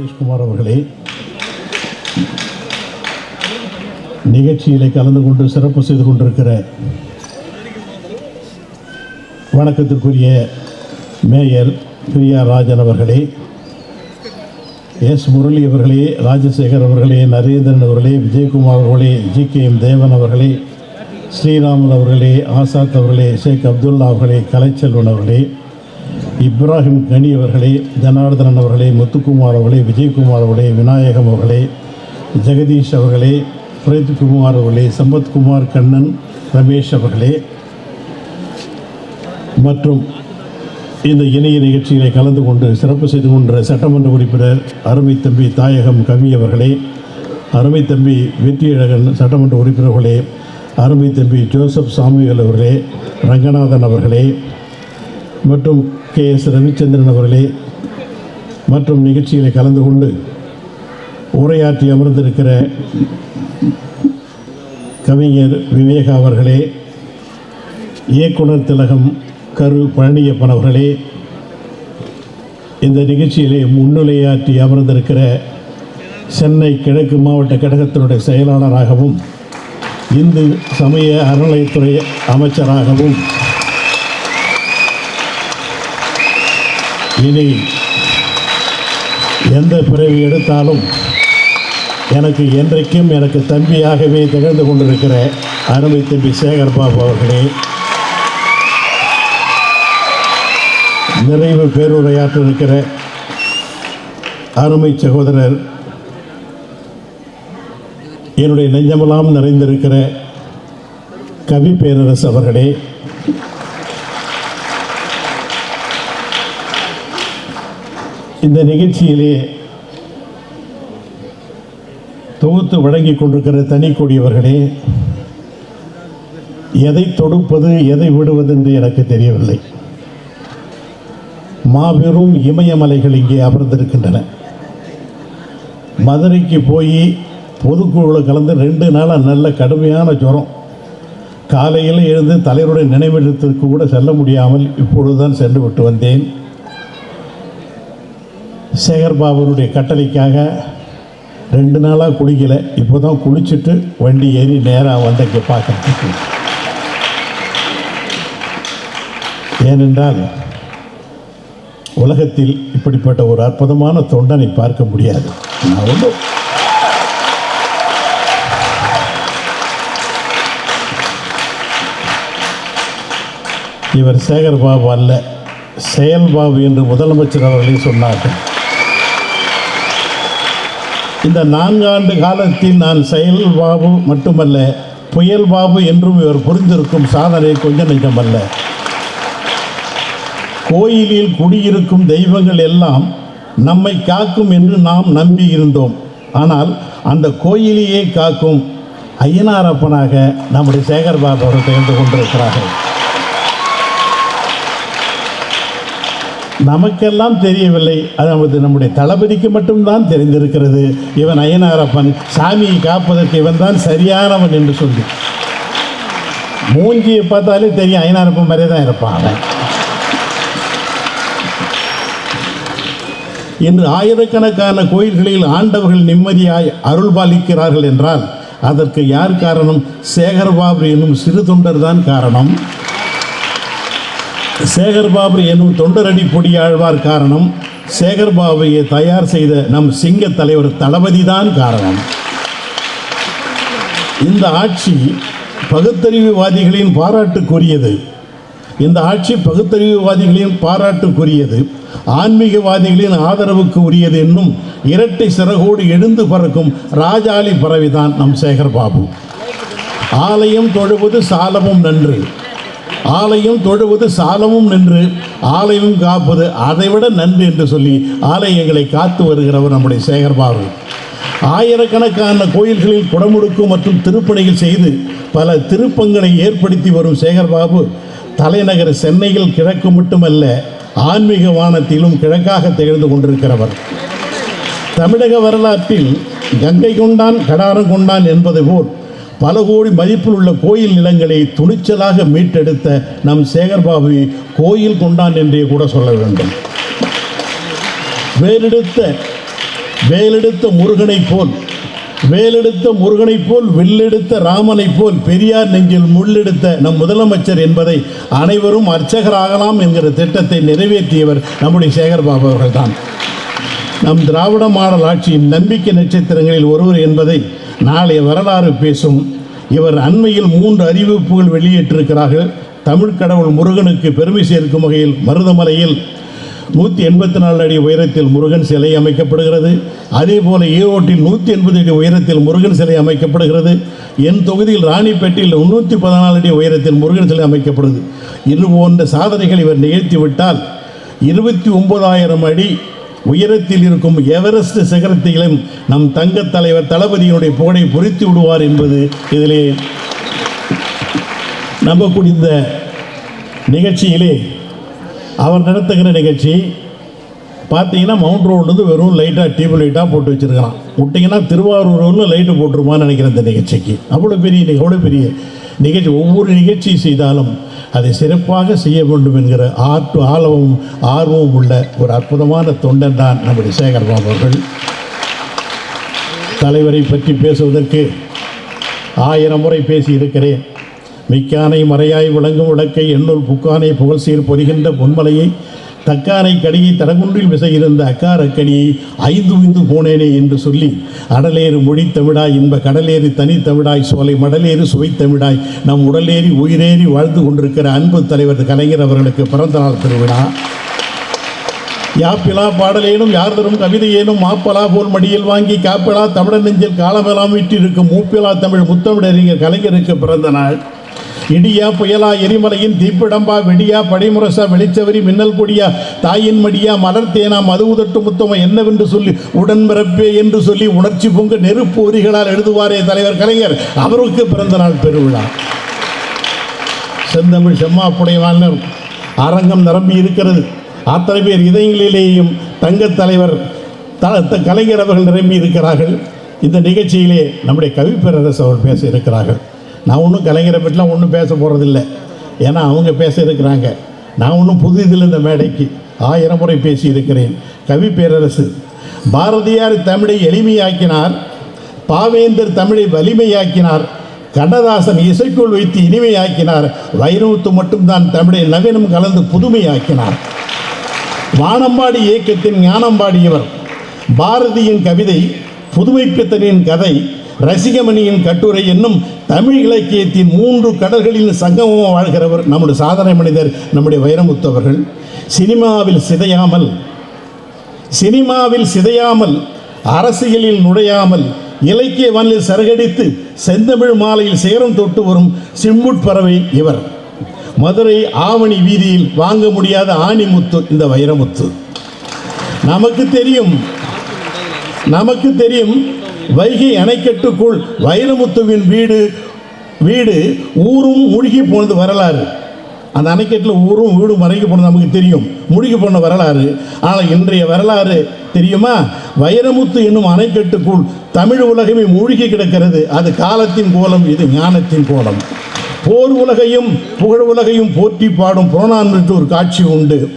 சதீஷ்குமார் அவர்களே நிகழ்ச்சியிலே கலந்து கொண்டு சிறப்பு செய்து கொண்டிருக்கிற வணக்கத்திற்குரிய மேயர் பிரியா ராஜன் அவர்களே எஸ் முரளி அவர்களே ராஜசேகர் அவர்களே நரேந்திரன் அவர்களே விஜயகுமார் அவர்களே ஜி கே எம் தேவன் அவர்களே ஸ்ரீராமன் அவர்களே ஆசாத் அவர்களே ஷேக் அப்துல்லா அவர்களே கலைச்செல்வன் அவர்களே இப்ராஹிம் கனி அவர்களே ஜனார்தனன் அவர்களே முத்துக்குமார் அவர்களே விஜயகுமார் அவர்களே விநாயகம் அவர்களே ஜெகதீஷ் அவர்களே பிரேத் குமார் அவர்களே சம்பத்குமார் கண்ணன் ரமேஷ் அவர்களே மற்றும் இந்த இணைய நிகழ்ச்சிகளை கலந்து கொண்டு சிறப்பு செய்து கொண்ட சட்டமன்ற உறுப்பினர் அருமை தம்பி தாயகம் கவி அவர்களே அருமை தம்பி வெற்றியழகன் சட்டமன்ற உறுப்பினர்களே அருமை தம்பி ஜோசப் சாமிகள் அவர்களே ரங்கநாதன் அவர்களே மற்றும் கே எஸ் ரவிச்சந்திரன் அவர்களே மற்றும் நிகழ்ச்சிகளை கலந்து கொண்டு உரையாற்றி அமர்ந்திருக்கிற கவிஞர் விவேகா அவர்களே இயக்குனர் திலகம் கரு பழனியப்பன் அவர்களே இந்த நிகழ்ச்சியிலே முன்னிலையாற்றி அமர்ந்திருக்கிற சென்னை கிழக்கு மாவட்ட கழகத்தினுடைய செயலாளராகவும் இந்து சமய அறநிலையத்துறை அமைச்சராகவும் இனி எந்த பிறவி எடுத்தாலும் எனக்கு என்றைக்கும் எனக்கு தம்பியாகவே திகழ்ந்து கொண்டிருக்கிற அருமை தம்பி சேகர் பாபு அவர்களே நிறைவு பேருரையாற்றிருக்கிற அருமை சகோதரர் என்னுடைய நெஞ்சமெல்லாம் நிறைந்திருக்கிற கவி பேரரசு அவர்களே இந்த நிகழ்ச்சியிலே தொகுத்து வழங்கி கொண்டிருக்கிற தனிக்கொடியவர்களே எதை தொடுப்பது எதை விடுவது என்று எனக்கு தெரியவில்லை. மாபெரும் இமயமலைகள் இங்கே அமர்ந்திருக்கின்றன. மதுரைக்கு போய் பொதுக்குழுவில் கலந்து ரெண்டு நாளாக நல்ல கடுமையான ஜுரம். காலையில் எழுந்து தலைவருடைய நினைவிடத்திற்கு கூட செல்ல முடியாமல் இப்பொழுதுதான் சென்று விட்டு வந்தேன். சேகர்பாபுனுடைய கட்டளைக்காக ரெண்டு நாளாக குளிக்கலை. இப்போ தான் குளிச்சுட்டு வண்டி ஏறி நேராக வந்தக்கு பார்க்கறதுக்கு. ஏனென்றால் உலகத்தில் இப்படிப்பட்ட ஒரு அற்புதமான தொண்டனை பார்க்க முடியாது. நான் ஒன்றும் இவர் சேகர் பாபு அல்ல செயல் பாபு என்று முதலமைச்சர் அவர்களே சொன்னார்கள். இந்த நான்காண்டு காலத்தில் நான் செயல் பாபு மட்டுமல்ல புயல் பாபு என்றும் இவர் புரிந்திருக்கும் சாதனை கொஞ்சம் நெஞ்சமல்ல கோயிலில் குடியிருக்கும் தெய்வங்கள் எல்லாம் நம்மை காக்கும் என்று நாம் நம்பி இருந்தோம். ஆனால் அந்த கோயிலையே காக்கும் ஐயனாரப்பனாக நம்முடைய சேகர் பாபு அவர்கள் திகழ்ந்து கொண்டிருக்கிறார்கள். நமக்கெல்லாம் தெரியவில்லை. அதாவது நம்முடைய தளபதிக்கு மட்டும்தான் தெரிந்திருக்கிறது. இவன் அய்யனாரப்பன் சாமியை காப்பதற்கு இவன் தான் சரியானவன் என்று சொல்லி. மூஞ்சியை பார்த்தாலே தெரியும் அய்யனாரப்பன் மாதிரியே தான் இருப்பான் அவன். இன்று ஆயிரக்கணக்கான கோயில்களில் ஆண்டவர்கள் நிம்மதியாய் அருள் பாலிக்கிறார்கள் என்றால் அதற்கு யார் காரணம்? சேகர்பாபு என்னும் சிறு தொண்டர் தான் காரணம். சேகர்பாபு என்னும் தொண்டரடி பொடியாழ்வார் காரணம். சேகர்பாபுவை தயார் செய்த நம் சிங்க தலைவர் தளபதி தான் காரணம். இந்த ஆட்சி பகுத்தறிவுவாதிகளின் பாராட்டுக்குரியது. இந்த ஆட்சி பகுத்தறிவுவாதிகளின் பாராட்டுக்குரியது. ஆன்மீகவாதிகளின் ஆதரவுக்கு உரியது என்னும் இரட்டை சிறகோடு எழுந்து பறக்கும் ராஜாளி பறவைதான் நம் சேகர் பாபு. ஆலயம் தொழுவது சாலமும் நன்று. ஆலையும் தொழுவது சாலமும் நின்று ஆலையும் காப்பது அதைவிட நன்று என்று சொல்லி ஆலயங்களை காத்து வருகிறவர் நம்முடைய சேகர்பாபு ஆயிரக்கணக்கான கோயில்களில் குடமுடுக்கு மற்றும் திருப்பணிகள் செய்து பல திருப்பங்களை ஏற்படுத்தி வரும் சேகர்பாபு தலைநகர் சென்னையில் கிழக்கு மட்டுமல்ல ஆன்மீக வானத்திலும் கிழக்காக திகழ்ந்து கொண்டிருக்கிறவர். தமிழக வரலாற்றில் கங்கை கொண்டான் கடாரம் கொண்டான் என்பது போல் பல கோடி மதிப்பில் உள்ள கோயில் நிலங்களை துணிச்சலாக மீட்டெடுத்த நம் சேகர்பாபு கோயில் கொண்டான் என்றே கூட சொல்ல வேண்டும். வேலெடுத்த வேலெடுத்த முருகனைப் போல் வேலெடுத்த முருகனைப் போல் வில்லெடுத்த ராமனைப் போல் பெரியார் நெஞ்சில் முள்ளெடுத்த நம் முதலமைச்சர் என்பதை அனைவரும் அர்ச்சகராகலாம் என்கிற திட்டத்தை நிறைவேற்றியவர் நம்முடைய சேகர்பாபு அவர்கள்தான். நம் திராவிட மாடல் ஆட்சியின் நம்பிக்கை நட்சத்திரங்களில் ஒருவர் என்பதை நாளைய வரலாறு பேசும். இவர் அண்மையில் மூன்று அறிவிப்புகள் வெளியிட்டிருக்கிறார்கள். தமிழ் கடவுள் முருகனுக்கு பெருமை சேர்க்கும் வகையில் மருதமலையில் நூற்றி எண்பத்தி நாலு அடி உயரத்தில் முருகன் சிலை அமைக்கப்படுகிறது. அதே போல ஈரோட்டில் நூற்றி எண்பது அடி உயரத்தில் முருகன் சிலை அமைக்கப்படுகிறது. என் தொகுதியில் ராணிப்பேட்டையில் முன்னூற்றி பதினாலு அடி உயரத்தில் முருகன் சிலை அமைக்கப்படுது. இது போன்ற சாதனைகள் இவர் நிகழ்த்திவிட்டால் இருபத்தி ஒன்பதாயிரம் அடி உயரத்தில் இருக்கும் எவரெஸ்ட் சிகரத்திலும் நம் தங்கத் தலைவர் தளபதியினுடைய புகழை பொறித்து விடுவார் என்பது இதிலே நம்பக்கூடிய இந்த நிகழ்ச்சியிலே அவர் நடத்துகிற நிகழ்ச்சி பார்த்தீங்கன்னா மவுண்ட் ரோடு வெறும் லைட்டாக டியூப் லைட்டாக போட்டு வச்சுருக்கலாம் விட்டிங்கன்னா திருவாரூர் லைட்டு போட்டுருமான்னு நினைக்கிறேன் இந்த நிகழ்ச்சிக்கு. அவ்வளோ பெரிய அவ்வளோ பெரிய நிகழ்ச்சி. ஒவ்வொரு நிகழ்ச்சி செய்தாலும் அதை சிறப்பாக செய்ய வேண்டும் என்கிற ஆற்று ஆழமும் ஆர்வமும் உள்ள ஒரு அற்புதமான தொண்டன் தான் நம்முடைய சேகர்பாபு அவர்கள். தலைவரை பற்றி பேசுவதற்கு ஆயிரம் முறை பேசி இருக்கிறேன். மிக்கானை மறையாய் விளங்கும் விளக்கை எண்ணுள் புக்கானை புகழ் சீர் பொறிகின்ற பொன்மலையை தக்காரை கடியை தடகுன்றில் விசையிருந்த அக்காரக்கனியை ஐந்து விந்து போனேனே என்று சொல்லி அடலேறு மொழி தமிழாய் இன்ப கடலேறு தனி தமிழாய் சோலை மடலேறு சுவை தமிழாய் நம் உடலேறி உயிரேறி வாழ்ந்து கொண்டிருக்கிற அன்பு தலைவர் கலைஞர் அவர்களுக்கு பிறந்த நாள் திருவிழா. யாப்பிலா பாடலேனும் யார் தரும் கவிதையேனும் மாப்பலா போல் மடியில் வாங்கி காப்பலா தமிழ நெஞ்சில் காலமெல்லாம் விட்டிருக்கும் மூப்பிலா தமிழ் முத்தமிழறிஞர் கலைஞருக்கு பிறந்த நாள். இடியா புயலா எரிமலையின் தீப்பிடம்பா வெடியா படிமுரசா வெளிச்சவரி மின்னல் கொடியா தாயின் மடியா மலர் தேனா மது உதட்டு முத்தமா என்னவென்று சொல்லி உடன்பிறப்பே என்று சொல்லி உணர்ச்சி பொங்கு நெருப்பு உரிகளால் எழுதுவாரே தலைவர் கலைஞர். அவருக்கு பிறந்த நாள் பெருவிழா. செந்தமிழ் செம்மாப்புடையவாளர் அரங்கம் நிரம்பி இருக்கிறது. அத்தனை பேர் இதயங்களிலேயும் தங்கத் தலைவர் த கலைஞர் அவர்கள் நிரம்பி இருக்கிறார்கள். இந்த நிகழ்ச்சியிலே நம்முடைய கவிப்பேரரசு அவர் பேச இருக்கிறார்கள். நான் ஒன்றும் கலைஞரை பற்றிலாம் ஒன்றும் பேச போகிறதில்ல ஏன்னா அவங்க பேச இருக்கிறாங்க. நான் ஒன்றும் புது இதில் இந்த மேடைக்கு ஆயிரம் முறை பேசியிருக்கிறேன் கவி பேரரசு பாரதியார் தமிழை எளிமையாக்கினார். பாவேந்தர் தமிழை வலிமையாக்கினார். கண்ணதாசன் இசைக்குள் வைத்து இனிமையாக்கினார். வைரமுத்து மட்டும்தான் தமிழை நவீனம் கலந்து புதுமையாக்கினார். வானம்பாடி இயக்கத்தின் ஞானம்பாடியவர் பாரதியின் கவிதை புதுமைப்பித்தனின் கதை ரசிகமணியின் கட்டுரை என்னும் தமிழ் இலக்கியத்தின் மூன்று கடல்களில் சங்கமமாக வாழ்கிறவர் நம்முடைய சாதனை மனிதர் நம்முடைய வைரமுத்து அவர்கள். சினிமாவில் சிதையாமல் சினிமாவில் சிதையாமல் அரசியலில் நுழையாமல் இலக்கிய வானில் சரகடித்து செந்தமிழ் மாலையில் சேரம் தொட்டு வரும் சிம்புட் பறவை இவர். மதுரை ஆவணி வீதியில் வாங்க முடியாத ஆணிமுத்து இந்த வைரமுத்து. நமக்கு தெரியும் நமக்கு தெரியும் வைகை அணைக்கட்டுக்குள் வைரமுத்துவின் வீடு வீடு ஊரும் மூழ்கி போனது வரலாறு. அந்த அணைக்கட்டில் ஊரும் வீடும் மறைக்க போனது நமக்கு தெரியும். மூழ்கி போன வரலாறு. ஆனால் இன்றைய வரலாறு தெரியுமா? வைரமுத்து என்னும் அணைக்கட்டுக்குள் தமிழ் உலகமே மூழ்கி கிடக்கிறது. அது காலத்தின் கோலம் இது ஞானத்தின் கோலம். போர் உலகையும் புகழ் உலகையும் போற்றி பாடும் புறநானூற்று ஒரு காட்சி உண்டு.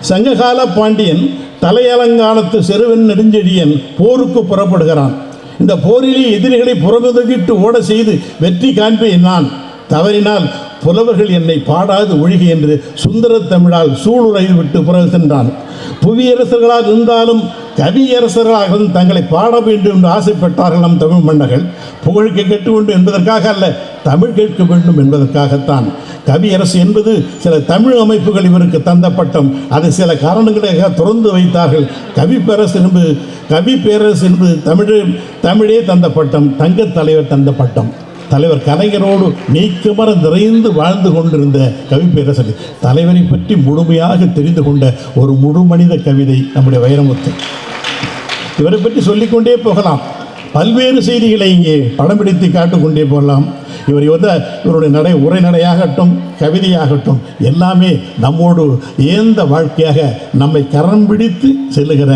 சங்ககால பாண்டியன் தலையலங்கானத்து செருவன் நெடுஞ்செழியன் போருக்கு புறப்படுகிறான். இந்த போரிலே எதிரிகளை புறமுதுகிட்டு ஓட செய்து வெற்றி காண்பேன் நான் தவறினால் புலவர்கள் என்னை பாடாது ஒழிக என்று சுந்தர தமிழால் சூளுரை விட்டு புறகு சென்றான். புவியரசர்களாக இருந்தாலும் கவியரசராகவும் தங்களை பாட வேண்டும் என்று ஆசைப்பட்டார்கள் நம் தமிழ் மன்னர்கள். புகழ் கேட்டு வேண்டும் என்பதற்காக அல்ல தமிழ் கேட்க வேண்டும் என்பதற்காகத்தான். கவியரசு என்பது சில தமிழ் அமைப்புகள் இவருக்கு தந்த பட்டம். அது சில காரணங்களுக்காக திறந்து வைத்தார்கள். கவிப்பேரசு என்பது கவி பேரரசு என்பது தமிழ் தமிழே தந்த பட்டம் தங்க தலைவர் தந்த பட்டம். தலைவர் கலைஞரோடு நீக்கமர நிறைந்து வாழ்ந்து கொண்டிருந்த கவிப்பேரசர் தலைவரை பற்றி முழுமையாக தெரிந்து கொண்ட ஒரு முழு மனித கவிதை நம்முடைய வைரமுத்து. இவரை பற்றி சொல்லிக்கொண்டே போகலாம். பல்வேறு செய்திகளை இங்கே படம் பிடித்து காட்டிக்கொண்டே போகலாம். இவர் வந்து இவருடைய நடை உரைநடையாகட்டும் கவிதையாகட்டும் எல்லாமே நம்மோடு ஏந்த வாழ்க்கையாக நம்மை கரம் பிடித்து செல்லுகிற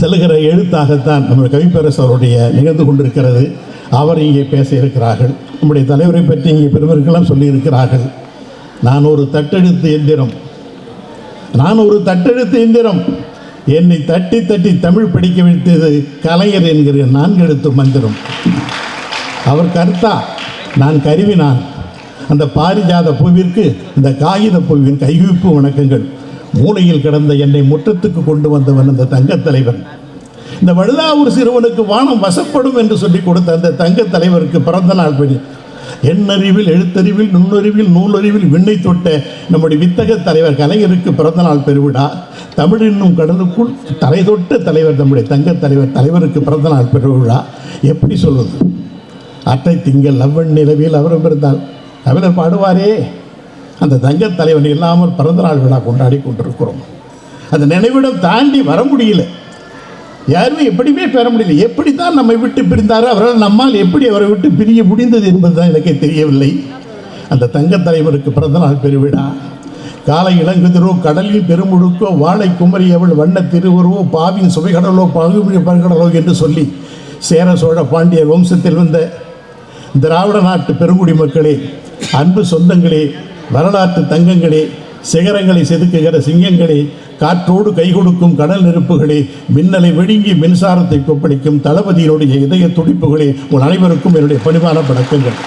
செல்லுகிற எழுத்தாகத்தான் நம்முடைய கவிப்பேரசு அவருடைய நிகழ்ந்து கொண்டிருக்கிறது. அவர் இங்கே பேச இருக்கிறார்கள். நம்முடைய தலைவரை பற்றி இங்கே பெருமர்களெல்லாம் சொல்லியிருக்கிறார்கள். நான் ஒரு தட்டெழுத்து எந்திரம் நான் ஒரு தட்டெழுத்து எந்திரம் என்னை தட்டி தட்டி தமிழ் படிக்க வைத்தது கலைஞர் என்கிற நான்கு எழுத்து மந்திரம். அவர் கருத்தா நான் கருவினான். அந்த பாரிஜாத பூவிற்கு இந்த காகித பூவின் கைவிப்பு வணக்கங்கள். மூலையில் கிடந்த என்னை முற்றத்துக்கு கொண்டு வந்தவன் அந்த தங்கத் தலைவன். இந்த வழுதாவூர் சிறுவனுக்கு வானம் வசப்படும் என்று சொல்லி கொடுத்த அந்த தங்கத் தலைவருக்கு பிறந்த நாள் பணி. எண்ணறிவில் எழுத்தறிவில் நுண்ணறிவில் நூலறிவில் விண்ணை தொட்ட நம்முடைய வித்தக தலைவர் கலைஞருக்கு பிறந்த நாள் பெருவிழா. தமிழ் என்னும் கடலுக்குள் தலை தொட்ட தலைவர் நம்முடைய தங்கத் தலைவர் தலைவருக்கு பிறந்த நாள் பெருவிழா. எப்படி சொல்வது? அட்டை திங்கள் லவ்வன் நிலவில் அவரும் இருந்தால் தமிழர் பாடுவாரே. அந்த தங்க தலைவன் இல்லாமல் பிறந்தநாள் விழா கொண்டாடி கொண்டிருக்கிறோம். அந்த நினைவிடம் தாண்டி வர முடியல. யாருமே எப்படியுமே பெற முடியல. எப்படி தான் நம்மை விட்டு பிரிந்தாரோ அவரால் நம்மால் எப்படி அவரை விட்டு பிரிய முடிந்தது என்பதுதான் எனக்கு தெரியவில்லை. அந்த தங்கத் தலைவருக்கு பிறந்தநாள் பெருவிழா. காலை இளங்குதிரோ கடலில் பெருமுழுக்கோ வாழை குமரியவள் வண்ண திருவுருவோ பாவின் சுவைகடலோ பகுமொழி பருகடலோ என்று சொல்லி சேர சோழ பாண்டியர் வம்சத்தில் வந்த திராவிட நாட்டு பெருங்குடி மக்களே அன்பு சொந்தங்களே வரலாற்று தங்கங்களே சிகரங்களை செதுக்குகிற சிங்கங்களே காற்றோடு கை கொடுக்கும் கடல் நெருப்புகளே மின்னலை விழுங்கி மின்சாரத்தை கொப்பளிக்கும் தளபதியினுடைய இதய துடிப்புகளே உன் அனைவருக்கும் என்னுடைய பணிவான வணக்கங்கள்.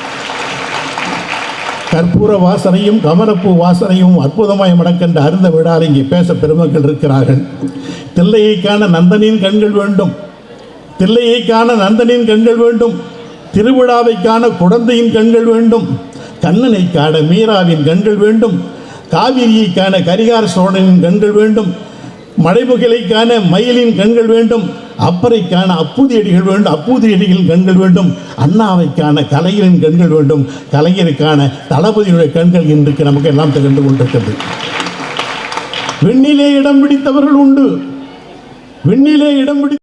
கற்பூர வாசனையும் கமலப்பூ வாசனையும் அற்புதமாய் மடக்கின்ற அருந்த விழாவில் இங்கே பேச பெருமக்கள் இருக்கிறார்கள். தில்லையை காண நந்தனின் கண்கள் வேண்டும். தில்லையை காண நந்தனின் கண்கள் வேண்டும். திருவிழாவை காண குழந்தையின் கண்கள் வேண்டும். கண்ணனை காண மீராவின் கண்கள் வேண்டும். காவிரியைக்கான கரிகார சோழனின் கண்கள் வேண்டும் மடைமுகிலை மயிலின் கண்கள் வேண்டும் அப்பறைக்கான அப்பூதி அப்புதியடிகள் வேண்டும் அப்புதியடிகளின் கண்கள் வேண்டும் அண்ணாவைக்கான கலைஞரின் கண்கள் வேண்டும் கலைஞருக்கான தளபதியுடைய கண்கள் இன்றைக்கு நமக்கு எல்லாம் திகழ்ந்து கொண்டிருக்கிறது. விண்ணிலே இடம் பிடித்தவர்கள் உண்டு. விண்ணிலே இடம் பிடி